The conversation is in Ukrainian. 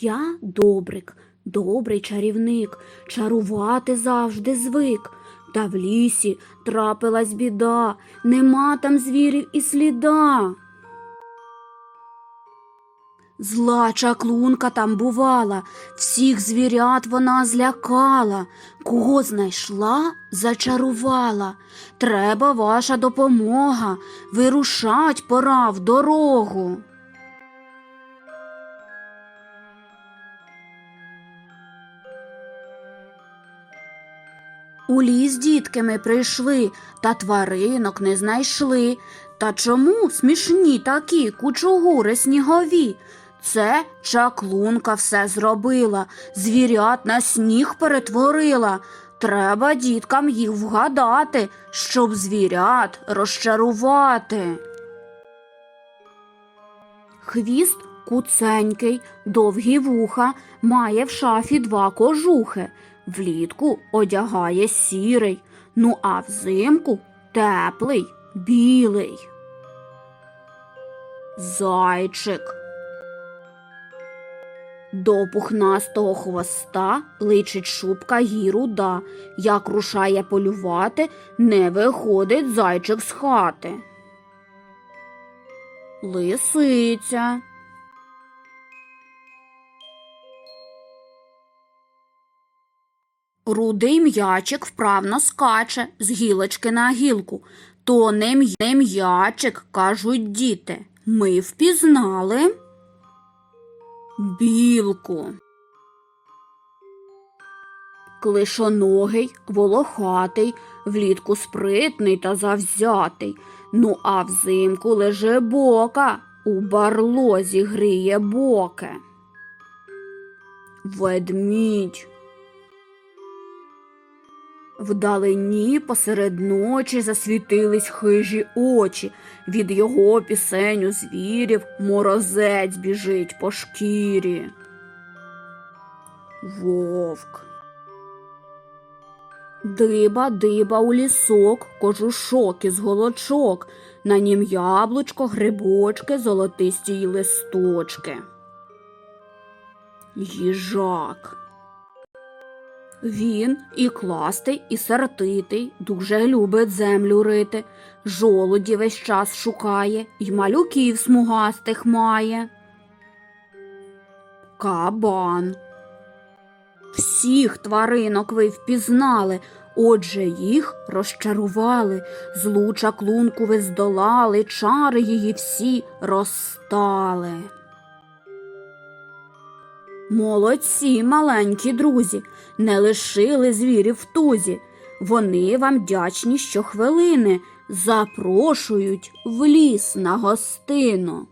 Я добрик, добрий чарівник, чарувати завжди звик. Та в лісі трапилась біда, нема там звірів і сліда. Зла чаклунка там бувала, всіх звірят вона злякала, кого знайшла, зачарувала. Треба ваша допомога, вирушать пора в дорогу. У ліс дітки ми прийшли, та тваринок не знайшли. Та чому смішні такі кучугури снігові? Це чаклунка все зробила, звірят на сніг перетворила. Треба діткам їх вгадати, щоб звірят розчарувати. Хвіст куценький, довгі вуха, має в шафі два кожухи. Влітку одягає сірий, ну а взимку теплий, білий. Зайчик. До пухнастого хвоста личить шубка й руда. Як рушає полювати, не виходить зайчик з хати. Лисиця. Рудий м'ячик вправно скаче з гілочки на гілку. То не м'я- м'ячик, кажуть діти. Ми впізнали білку. Клишоногий, волохатий, влітку спритний та завзятий. Ну а взимку леже бока, у барлозі гріє боки. Ведмідь. Вдалині посеред ночі засвітились хижі очі. Від його пісень у звірів морозець біжить по шкірі. Вовк. Диба, диба у лісок, кожушок із голочок, на нім яблучко, грибочки, золотисті й листочки. Їжак. Він і кластий, і сердитий, дуже любить землю рити, жолуді весь час шукає, й малюків смугастих має. Кабан. Всіх тваринок ви впізнали, отже їх розчарували, злу чаклунку ви здолали, чари її всі розстали. Молодці, маленькі друзі, не лишили звірів в тузі. Вони вам вдячні щохвилини, запрошують в ліс на гостину.